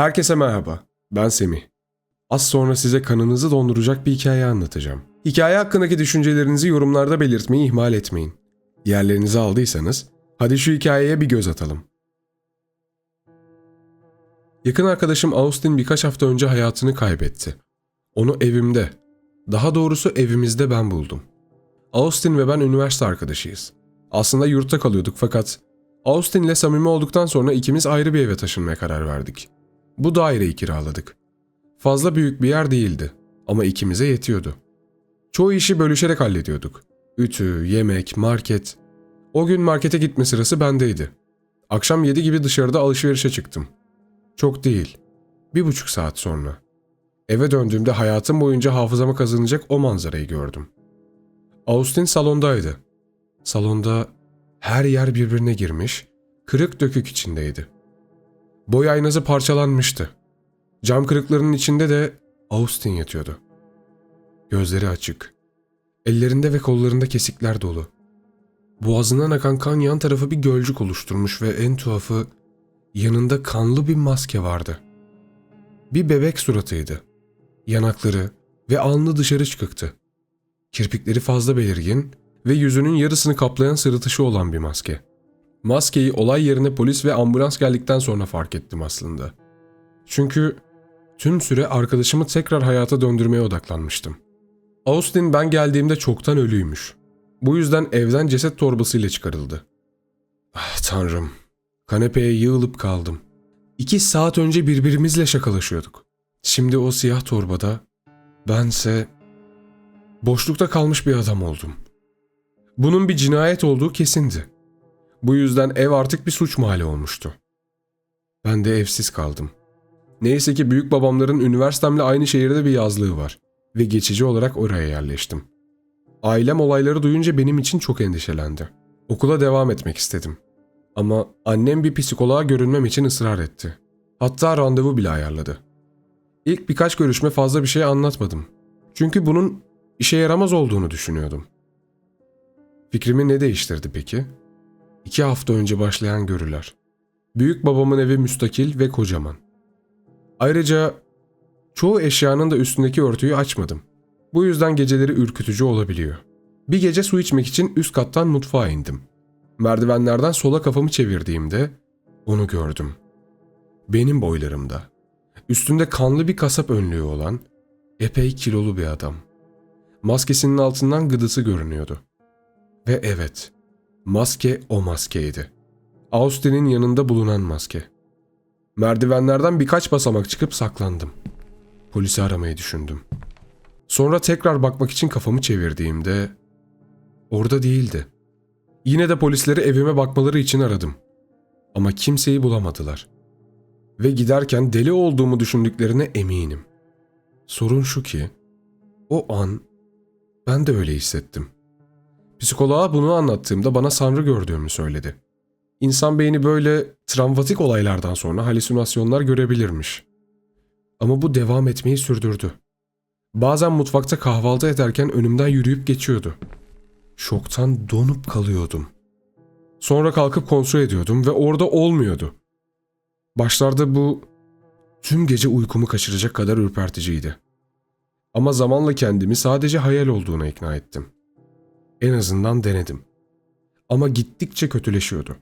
Herkese merhaba. Ben Semih. Az sonra size kanınızı donduracak bir hikaye anlatacağım. Hikaye hakkındaki düşüncelerinizi yorumlarda belirtmeyi ihmal etmeyin. Yerlerinizi aldıysanız hadi şu hikayeye bir göz atalım. Yakın arkadaşım Austin birkaç hafta önce hayatını kaybetti. Onu evimde, daha doğrusu evimizde ben buldum. Austin ve ben üniversite arkadaşıyız. Aslında yurtta kalıyorduk fakat Austin ile samimi olduktan sonra ikimiz ayrı bir eve taşınmaya karar verdik. Bu daireyi kiraladık. Fazla büyük bir yer değildi ama ikimize yetiyordu. Çoğu işi bölüşerek hallediyorduk. Ütü, yemek, market. O gün markete gitme sırası bendeydi. Akşam 7 gibi dışarıda alışverişe çıktım. Çok değil. Bir buçuk saat sonra. Eve döndüğümde hayatım boyunca hafızama kazanacak o manzarayı gördüm. Austin salondaydı. Salonda her yer birbirine girmiş, kırık dökük içindeydi. Boy aynası parçalanmıştı. Cam kırıklarının içinde de Austin yatıyordu. Gözleri açık. Ellerinde ve kollarında kesikler dolu. Boğazından akan kan yan tarafı bir gölcük oluşturmuş ve en tuhafı yanında kanlı bir maske vardı. Bir bebek suratıydı. Yanakları ve alnı dışarı çıkıktı. Kirpikleri fazla belirgin ve yüzünün yarısını kaplayan sırıtışı olan bir maske. Maskeyi olay yerine polis ve ambulans geldikten sonra fark ettim aslında. Çünkü tüm süre arkadaşımı tekrar hayata döndürmeye odaklanmıştım. Austin ben geldiğimde çoktan ölüymüş. Bu yüzden evden ceset torbasıyla çıkarıldı. Ah tanrım. Kanepeye yığılıp kaldım. İki saat önce birbirimizle şakalaşıyorduk. Şimdi o siyah torbada, bense boşlukta kalmış bir adam oldum. Bunun bir cinayet olduğu kesindi. Bu yüzden ev artık bir suç mahalli olmuştu. Ben de evsiz kaldım. Neyse ki büyük babamların üniversitemle aynı şehirde bir yazlığı var ve geçici olarak oraya yerleştim. Ailem olayları duyunca benim için çok endişelendi. Okula devam etmek istedim. Ama annem bir psikoloğa görünmem için ısrar etti. Hatta randevu bile ayarladı. İlk birkaç görüşme fazla bir şey anlatmadım. Çünkü bunun işe yaramaz olduğunu düşünüyordum. Fikrimi ne değiştirdi peki? İki hafta önce başlayan görüler. Büyük babamın evi müstakil ve kocaman. Ayrıca çoğu eşyanın da üstündeki örtüyü açmadım. Bu yüzden geceleri ürkütücü olabiliyor. Bir gece su içmek için üst kattan mutfağa indim. Merdivenlerden sola kafamı çevirdiğimde onu gördüm. Benim boylarımda. Üstünde kanlı bir kasap önlüğü olan epey kilolu bir adam. Maskesinin altından gıdısı görünüyordu. Ve evet, maske o maskeydi. Austin'in yanında bulunan maske. Merdivenlerden birkaç basamak çıkıp saklandım. Polisi aramayı düşündüm. Sonra tekrar bakmak için kafamı çevirdiğimde orada değildi. Yine de polisleri evime bakmaları için aradım. Ama kimseyi bulamadılar. Ve giderken deli olduğumu düşündüklerine eminim. Sorun şu ki o an ben de öyle hissettim. Psikoloğa bunu anlattığımda bana sanrı gördüğümü söyledi. İnsan beyni böyle travmatik olaylardan sonra halüsinasyonlar görebilirmiş. Ama bu devam etmeyi sürdürdü. Bazen mutfakta kahvaltı ederken önümden yürüyüp geçiyordu. Şoktan donup kalıyordum. Sonra kalkıp kontrol ediyordum ve orada olmuyordu. Başlarda bu tüm gece uykumu kaçıracak kadar ürperticiydi. Ama zamanla kendimi sadece hayal olduğuna ikna ettim. En azından denedim. Ama gittikçe kötüleşiyordu.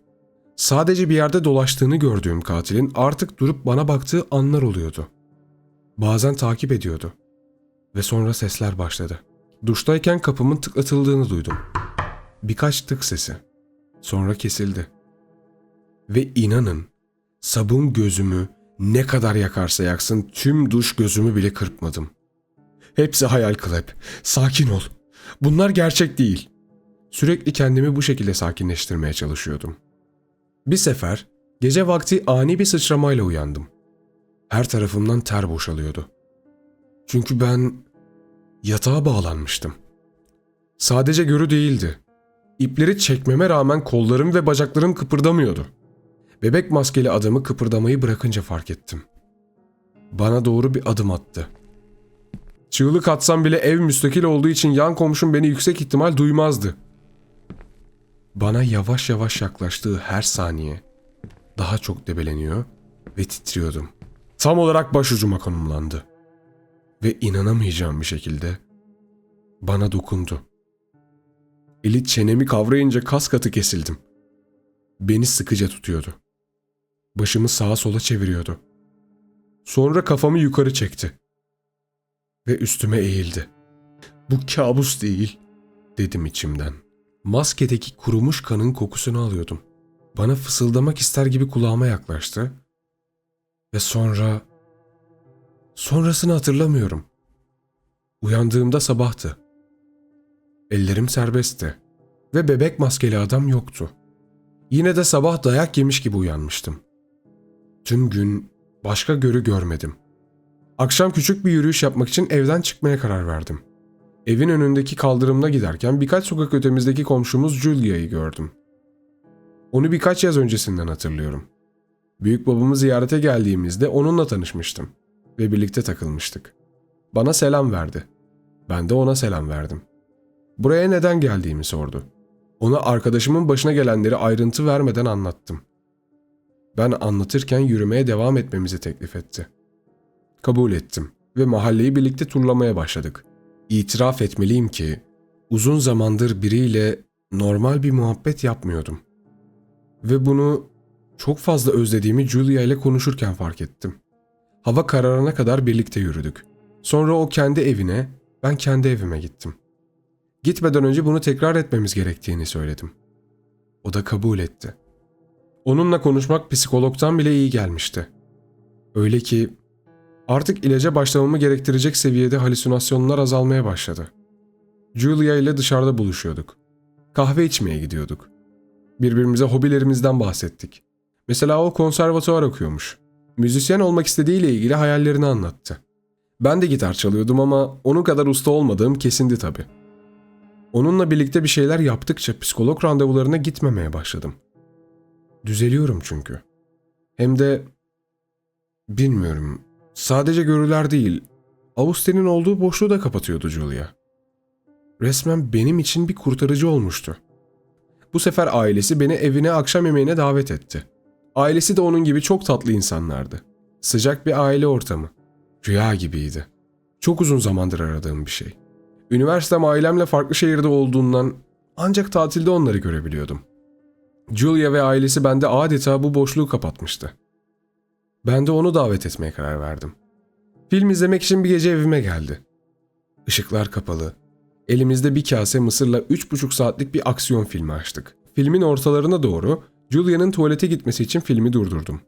Sadece bir yerde dolaştığını gördüğüm katilin artık durup bana baktığı anlar oluyordu. Bazen takip ediyordu. Ve sonra sesler başladı. Duştayken kapımın tıklatıldığını duydum. Birkaç tık sesi. Sonra kesildi. Ve inanın sabun gözümü ne kadar yakarsa yaksın tüm duş gözümü bile kırpmadım. Hepsi hayal Klep. Sakin ol. Bunlar gerçek değil. Sürekli kendimi bu şekilde sakinleştirmeye çalışıyordum. Bir sefer gece vakti ani bir sıçramayla uyandım. Her tarafımdan ter boşalıyordu. Çünkü ben yatağa bağlanmıştım. Sadece görü değildi. İpleri çekmeme rağmen kollarım ve bacaklarım kıpırdamıyordu. Bebek maskeli adamı kıpırdamayı bırakınca fark ettim. Bana doğru bir adım attı. Çığlık atsam bile ev müstakil olduğu için yan komşum beni yüksek ihtimal duymazdı. Bana yavaş yavaş yaklaştığı her saniye daha çok debeleniyor ve titriyordum. Tam olarak başucuma konumlandı. Ve inanamayacağım bir şekilde bana dokundu. Eli çenemi kavrayınca kas katı kesildim. Beni sıkıca tutuyordu. Başımı sağa sola çeviriyordu. Sonra kafamı yukarı çekti. Ve üstüme eğildi. Bu kabus değil, dedim içimden. Maskedeki kurumuş kanın kokusunu alıyordum. Bana fısıldamak ister gibi kulağıma yaklaştı. Ve sonra... Sonrasını hatırlamıyorum. Uyandığımda sabahtı. Ellerim serbestti. Ve bebek maskeli adam yoktu. Yine de sabah dayak yemiş gibi uyanmıştım. Tüm gün başka görü görmedim. Akşam küçük bir yürüyüş yapmak için evden çıkmaya karar verdim. Evin önündeki kaldırımda giderken birkaç sokak ötemizdeki komşumuz Julia'yı gördüm. Onu birkaç yaz öncesinden hatırlıyorum. Büyük babamı ziyarete geldiğimizde onunla tanışmıştım ve birlikte takılmıştık. Bana selam verdi. Ben de ona selam verdim. Buraya neden geldiğimi sordu. Ona arkadaşımın başına gelenleri ayrıntı vermeden anlattım. Ben anlatırken yürümeye devam etmemizi teklif etti. Kabul ettim ve mahalleyi birlikte turlamaya başladık. İtiraf etmeliyim ki uzun zamandır biriyle normal bir muhabbet yapmıyordum. Ve bunu çok fazla özlediğimi Julia ile konuşurken fark ettim. Hava kararana kadar birlikte yürüdük. Sonra o kendi evine, ben kendi evime gittim. Gitmeden önce bunu tekrar etmemiz gerektiğini söyledim. O da kabul etti. Onunla konuşmak psikologtan bile iyi gelmişti. Öyle ki artık ilaca başlamamı gerektirecek seviyede halüsinasyonlar azalmaya başladı. Julia ile dışarıda buluşuyorduk. Kahve içmeye gidiyorduk. Birbirimize hobilerimizden bahsettik. Mesela o konservatuvar okuyormuş. Müzisyen olmak istediğiyle ilgili hayallerini anlattı. Ben de gitar çalıyordum ama onun kadar usta olmadığım kesindi tabii. Onunla birlikte bir şeyler yaptıkça psikolog randevularına gitmemeye başladım. Düzeliyorum çünkü. Hem de bilmiyorum. Sadece görüler değil, Austin'in olduğu boşluğu da kapatıyordu Julia. Resmen benim için bir kurtarıcı olmuştu. Bu sefer ailesi beni evine akşam yemeğine davet etti. Ailesi de onun gibi çok tatlı insanlardı. Sıcak bir aile ortamı. Rüya gibiydi. Çok uzun zamandır aradığım bir şey. Üniversitem ailemle farklı şehirde olduğundan ancak tatilde onları görebiliyordum. Julia ve ailesi bende adeta bu boşluğu kapatmıştı. Ben de onu davet etmeye karar verdim. Film izlemek için bir gece evime geldi. Işıklar kapalı. Elimizde bir kase mısırla 3,5 saatlik bir aksiyon filmi açtık. Filmin ortalarına doğru Julia'nın tuvalete gitmesi için filmi durdurdum.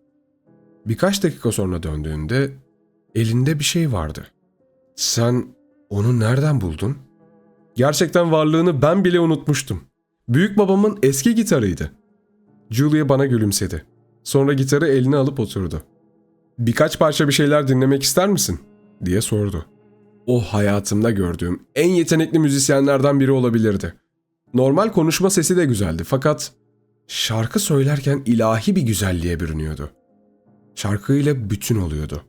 Birkaç dakika sonra döndüğünde elinde bir şey vardı. Sen onu nereden buldun? Gerçekten varlığını ben bile unutmuştum. Büyük babamın eski gitarıydı. Julia bana gülümsedi. Sonra gitarı eline alıp oturdu. Birkaç parça bir şeyler dinlemek ister misin? diye sordu. O hayatımda gördüğüm en yetenekli müzisyenlerden biri olabilirdi. Normal konuşma sesi de güzeldi fakat şarkı söylerken ilahi bir güzelliğe bürünüyordu. Şarkıyla bütün oluyordu.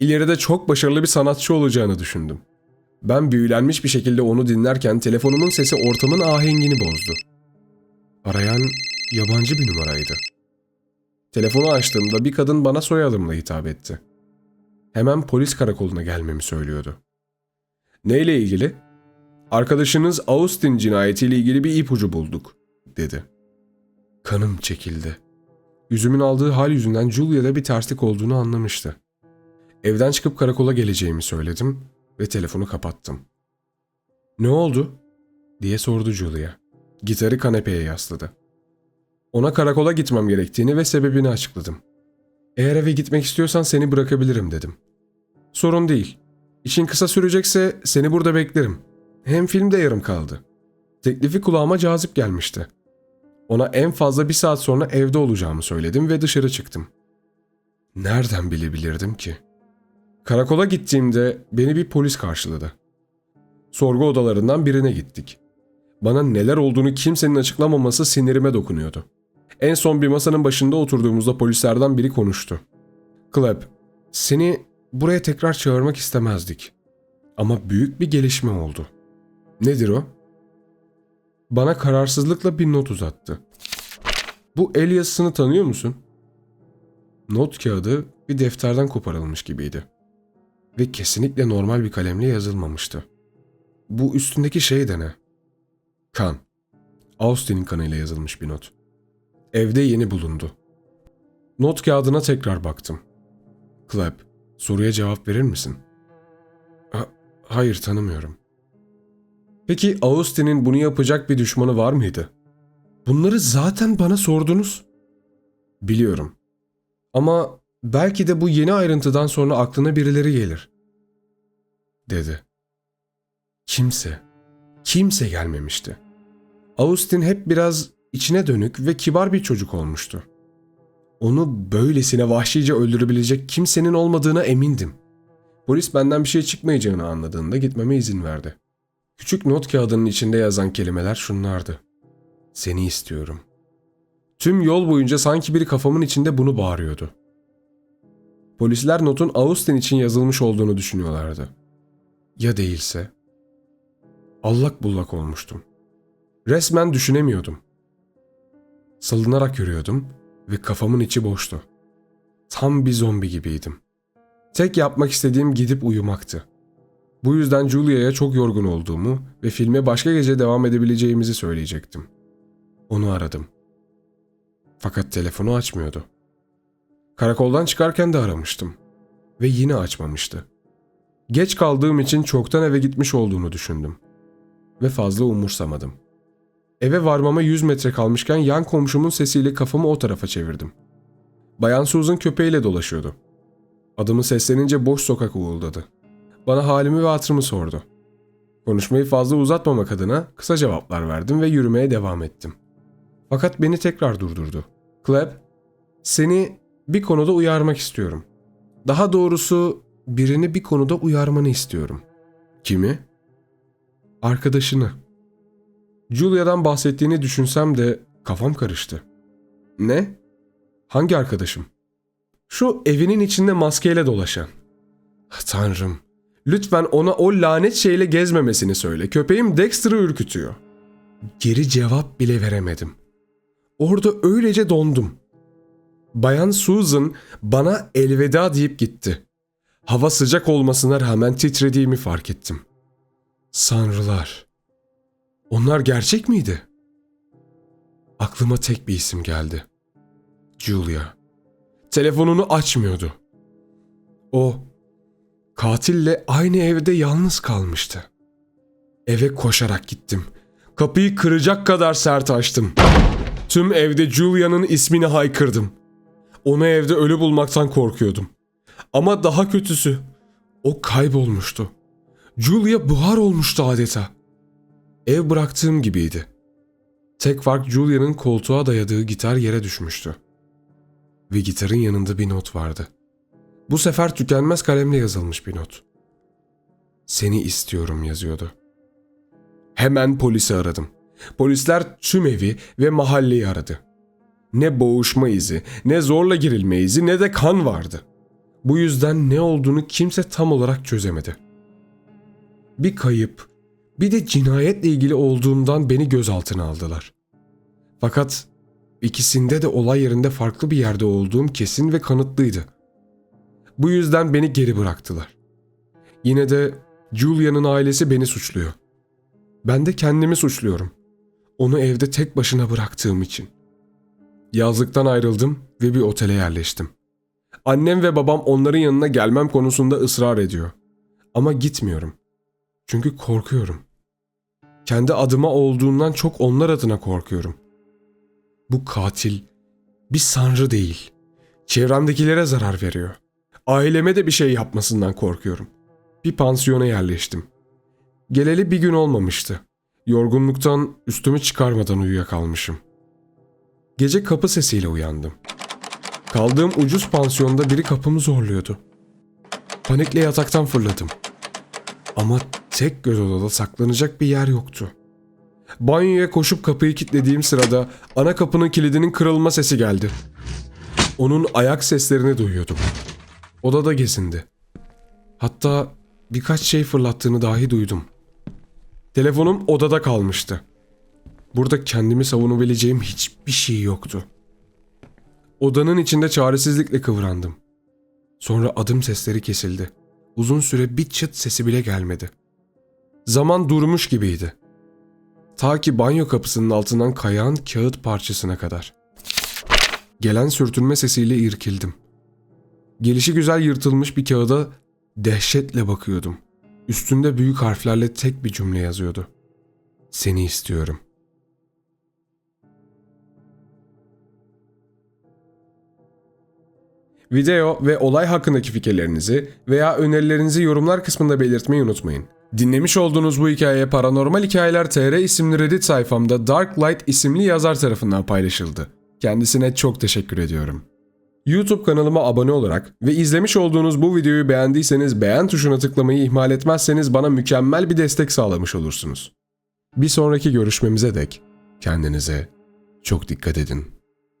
İleride çok başarılı bir sanatçı olacağını düşündüm. Ben büyülenmiş bir şekilde onu dinlerken telefonumun sesi ortamın ahengini bozdu. Arayan yabancı bir numaraydı. Telefonu açtığımda bir kadın bana soyadımla hitap etti. Hemen polis karakoluna gelmemi söylüyordu. Neyle ilgili? Arkadaşınız Austin cinayetiyle ilgili bir ipucu bulduk, dedi. Kanım çekildi. Yüzümün aldığı hal yüzünden Julia'da bir terslik olduğunu anlamıştı. Evden çıkıp karakola geleceğimi söyledim ve telefonu kapattım. Ne oldu? diye sordu Julia. Gitarı kanepeye yasladı. Ona karakola gitmem gerektiğini ve sebebini açıkladım. Eğer eve gitmek istiyorsan seni bırakabilirim dedim. Sorun değil. İşin kısa sürecekse seni burada beklerim. Hem film de yarım kaldı. Teklifi kulağıma cazip gelmişti. Ona en fazla bir saat sonra evde olacağımı söyledim ve dışarı çıktım. Nereden bilebilirdim ki? Karakola gittiğimde beni bir polis karşıladı. Sorgu odalarından birine gittik. Bana neler olduğunu kimsenin açıklamaması sinirime dokunuyordu. En son bir masanın başında oturduğumuzda polislerden biri konuştu. Clap, seni buraya tekrar çağırmak istemezdik. Ama büyük bir gelişme oldu. Nedir o? Bana kararsızlıkla bir not uzattı. Bu el yazısını tanıyor musun? Not kağıdı bir defterden koparılmış gibiydi. Ve kesinlikle normal bir kalemle yazılmamıştı. Bu üstündeki şey de ne? Kan. Austin'in kanıyla yazılmış bir not. Evde yeni bulundu. Not kağıdına tekrar baktım. Clap, soruya cevap verir misin? Ha- hayır tanımıyorum. Peki Austin'in bunu yapacak bir düşmanı var mıydı? Bunları zaten bana sordunuz. Biliyorum. Ama belki de bu yeni ayrıntıdan sonra aklına birileri gelir. Dedi. Kimse, kimse gelmemişti. Austin hep biraz içine dönük ve kibar bir çocuk olmuştu. Onu böylesine vahşice öldürebilecek kimsenin olmadığına emindim. Polis benden bir şey çıkmayacağını anladığında gitmeme izin verdi. Küçük not kağıdının içinde yazan kelimeler şunlardı. Seni istiyorum. Tüm yol boyunca sanki biri kafamın içinde bunu bağırıyordu. Polisler notun Austin için yazılmış olduğunu düşünüyorlardı. Ya değilse? Allak bullak olmuştum. Resmen düşünemiyordum. Salınarak yürüyordum ve kafamın içi boştu. Tam bir zombi gibiydim. Tek yapmak istediğim gidip uyumaktı. Bu yüzden Julia'ya çok yorgun olduğumu ve filme başka gece devam edebileceğimizi söyleyecektim. Onu aradım. Fakat telefonu açmıyordu. Karakoldan çıkarken de aramıştım. Ve yine açmamıştı. Geç kaldığım için çoktan eve gitmiş olduğunu düşündüm. Ve fazla umursamadım. Eve varmama 100 metre kalmışken yan komşumun sesiyle kafamı o tarafa çevirdim. Bayan Susan köpeğiyle dolaşıyordu. Adımı seslenince boş sokak uğuldadı. Bana halimi ve hatırımı sordu. Konuşmayı fazla uzatmamak adına kısa cevaplar verdim ve yürümeye devam ettim. Fakat beni tekrar durdurdu. Clap, seni bir konuda uyarmak istiyorum. Daha doğrusu birini bir konuda uyarmanı istiyorum. Kimi? Arkadaşını. Julia'dan bahsettiğini düşünsem de kafam karıştı. Ne? Hangi arkadaşım? Şu evinin içinde maskeyle dolaşan. Tanrım. Lütfen ona o lanet şeyle gezmemesini söyle. Köpeğim Dexter'ı ürkütüyor. Geri cevap bile veremedim. Orada öylece dondum. Bayan Susan bana elveda deyip gitti. Hava sıcak olmasına rağmen titrediğimi fark ettim. Sanrılar. Onlar gerçek miydi? Aklıma tek bir isim geldi. Julia. Telefonunu açmıyordu. O katille aynı evde yalnız kalmıştı. Eve koşarak gittim. Kapıyı kıracak kadar sert açtım. Tüm evde Julia'nın ismini haykırdım. Onu evde ölü bulmaktan korkuyordum. Ama daha kötüsü, o kaybolmuştu. Julia buhar olmuştu adeta. Ev bıraktığım gibiydi. Tek fark Julia'nın koltuğa dayadığı gitar yere düşmüştü. Ve gitarın yanında bir not vardı. Bu sefer tükenmez kalemle yazılmış bir not. Seni istiyorum yazıyordu. Hemen polisi aradım. Polisler tüm evi ve mahalleyi aradı. Ne boğuşma izi, ne zorla girilme izi, ne de kan vardı. Bu yüzden ne olduğunu kimse tam olarak çözemedi. Bir kayıp, bir de cinayetle ilgili olduğumdan beni gözaltına aldılar. Fakat ikisinde de olay yerinde farklı bir yerde olduğum kesin ve kanıtlıydı. Bu yüzden beni geri bıraktılar. Yine de Julia'nın ailesi beni suçluyor. Ben de kendimi suçluyorum. Onu evde tek başına bıraktığım için. Yazlıktan ayrıldım ve bir otele yerleştim. Annem ve babam onların yanına gelmem konusunda ısrar ediyor. Ama gitmiyorum. Çünkü korkuyorum. Kendi adıma olduğundan çok onlar adına korkuyorum. Bu katil bir sanrı değil. Çevremdekilere zarar veriyor. Aileme de bir şey yapmasından korkuyorum. Bir pansiyona yerleştim. Geleli bir gün olmamıştı. Yorgunluktan üstümü çıkarmadan uyuyakalmışım. Gece kapı sesiyle uyandım. Kaldığım ucuz pansiyonda biri kapımı zorluyordu. Panikle yataktan fırladım. Ama tek göz odada saklanacak bir yer yoktu. Banyoya koşup kapıyı kilitlediğim sırada ana kapının kilidinin kırılma sesi geldi. Onun ayak seslerini duyuyordum. Odada gezindi. Hatta birkaç şey fırlattığını dahi duydum. Telefonum odada kalmıştı. Burada kendimi savunabileceğim hiçbir şey yoktu. Odanın içinde çaresizlikle kıvrandım. Sonra adım sesleri kesildi. Uzun süre bir çıt sesi bile gelmedi. Zaman durmuş gibiydi. Ta ki banyo kapısının altından kayan kağıt parçasına kadar. Gelen sürtünme sesiyle irkildim. Gelişi güzel yırtılmış bir kağıda dehşetle bakıyordum. Üstünde büyük harflerle tek bir cümle yazıyordu. Seni istiyorum. Video ve olay hakkındaki fikirlerinizi veya önerilerinizi yorumlar kısmında belirtmeyi unutmayın. Dinlemiş olduğunuz bu hikaye Paranormal Hikayeler TR isimli Reddit sayfamda Dark Light isimli yazar tarafından paylaşıldı. Kendisine çok teşekkür ediyorum. YouTube kanalıma abone olarak ve izlemiş olduğunuz bu videoyu beğendiyseniz beğen tuşuna tıklamayı ihmal etmezseniz bana mükemmel bir destek sağlamış olursunuz. Bir sonraki görüşmemize dek kendinize çok dikkat edin.